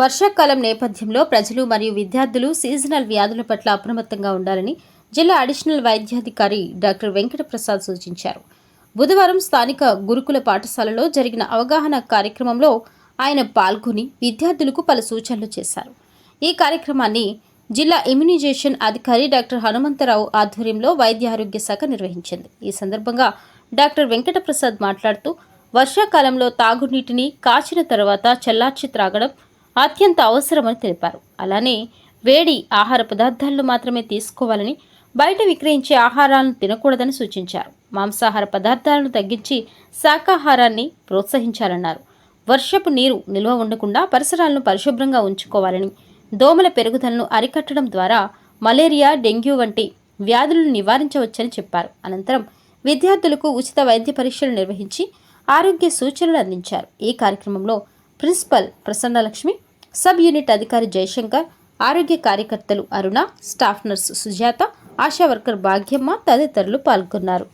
వర్షాకాలం నేపథ్యంలో ప్రజలు మరియు విద్యార్థులు సీజనల్ వ్యాధుల పట్ల అప్రమత్తంగా ఉండాలని జిల్లా అడిషనల్ వైద్యాధికారి డాక్టర్ వెంకటప్రసాద్ సూచించారు. బుధవారం స్థానిక గురుకుల పాఠశాలలో జరిగిన అవగాహన కార్యక్రమంలో ఆయన పాల్గొని విద్యార్థులకు పలు సూచనలు చేశారు. ఈ కార్యక్రమాన్ని జిల్లా ఇమ్యునైజేషన్ అధికారి డాక్టర్ హనుమంతరావు ఆధ్వర్యంలో వైద్య ఆరోగ్య శాఖ నిర్వహించింది. ఈ సందర్భంగా డాక్టర్ వెంకటప్రసాద్ మాట్లాడుతూ వర్షాకాలంలో తాగునీటిని కాచిన తర్వాత చల్లార్చి త్రాగడం అత్యంత అవసరమని తెలిపారు. అలానే వేడి ఆహార పదార్థాలను మాత్రమే తీసుకోవాలని బయట విక్రయించే ఆహారాలను తినకూడదని సూచించారు. మాంసాహార పదార్థాలను తగ్గించి శాకాహారాన్ని ప్రోత్సహించాలన్నారు. వర్షపు నీరు నిల్వ ఉండకుండా పరిసరాలను పరిశుభ్రంగా ఉంచుకోవాలని దోమల పెరుగుదలను అరికట్టడం ద్వారా మలేరియా డెంగ్యూ వంటి వ్యాధులను నివారించవచ్చని చెప్పారు. అనంతరం విద్యార్థులకు ఉచిత వైద్య పరీక్షలు నిర్వహించి ఆరోగ్య సూచనలు అందించారు. ఈ కార్యక్రమంలో ప్రిన్సిపల్ ప్రసన్నలక్ష్మి సబ్ యూనిట్ అధికారి జయశంకర్ ఆరోగ్య కార్యకర్తలు Aruna staff nurse Sujatha ASHA worker Bhagyamma తదితరులు పాల్గొన్నారు.